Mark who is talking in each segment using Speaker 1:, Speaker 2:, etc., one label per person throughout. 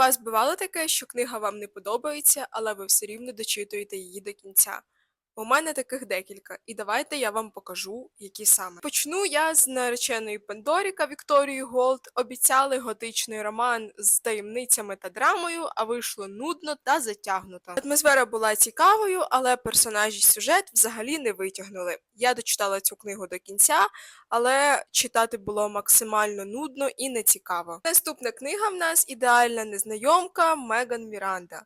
Speaker 1: вас бувало таке, що книга вам не подобається, але ви все рівно дочитуєте її до кінця? У мене таких декілька, і давайте я вам покажу, які саме. Почну я з нареченої Пендоріка Вікторії Голд. Обіцяли готичний роман з таємницями та драмою, а вийшло нудно та затягнуто. Атмосфера була цікавою, але персонажі сюжет взагалі не витягнули. Я дочитала цю книгу до кінця, але читати було максимально нудно і нецікаво. Наступна книга в нас ідеальна незнайомка Меган Міранда.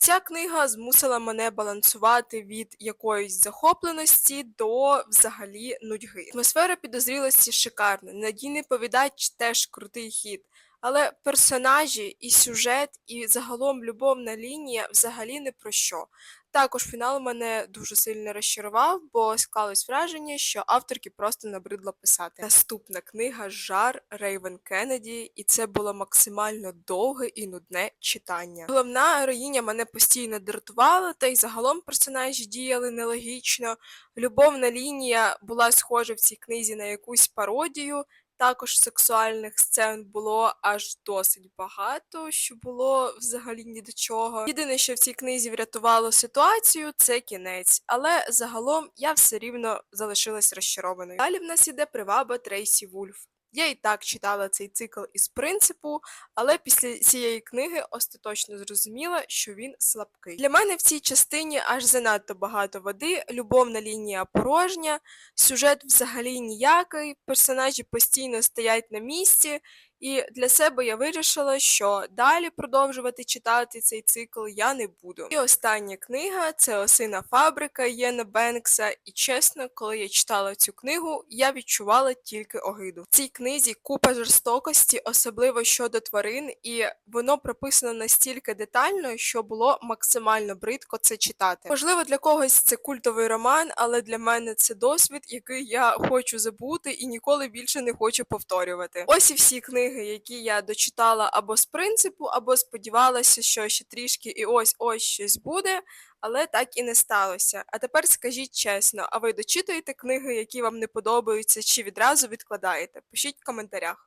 Speaker 1: Ця книга змусила мене балансувати від якоїсь захопленості до взагалі нудьги. Атмосфера підозрілості шикарна, надійний повідач теж крутий хід. Але персонажі і сюжет, і загалом любовна лінія взагалі не про що. Також фінал мене дуже сильно розчарував, бо склалось враження, що авторки просто набридло писати. Наступна книга Жар Рейвен Кеннеді, і це було максимально довге і нудне читання. Головна героїня мене постійно дратувала, та й загалом персонажі діяли нелогічно. Любовна лінія була схожа в цій книзі на якусь пародію. Також сексуальних сцен було аж досить багато, що було взагалі ні до чого. Єдине, що в цій книзі врятувало ситуацію, це кінець, але загалом я все рівно залишилась розчарованою. Далі в нас іде приваба Трейсі Вульф. Я і так читала цей цикл із принципу, але після цієї книги остаточно зрозуміла, що він слабкий. Для мене в цій частині аж занадто багато води, любовна лінія порожня, сюжет взагалі ніякий, персонажі постійно стоять на місці, і для себе я вирішила, що далі продовжувати читати цей цикл я не буду. І остання книга це Осина фабрика Єна Бенкса. І чесно, коли я читала цю книгу, я відчувала тільки огиду. Цій книзі купа жорстокості, особливо щодо тварин, і воно прописано настільки детально, що було максимально бридко це читати. Можливо, для когось це культовий роман, але для мене це досвід, який я хочу забути і ніколи більше не хочу повторювати. Ось і всі книги, які я дочитала або з принципу, або сподівалася, що ще трішки і ось ось щось буде, але так і не сталося. А тепер скажіть чесно, а ви дочитуєте книги, які вам не подобаються, чи відразу відкладаєте? Пишіть в коментарях.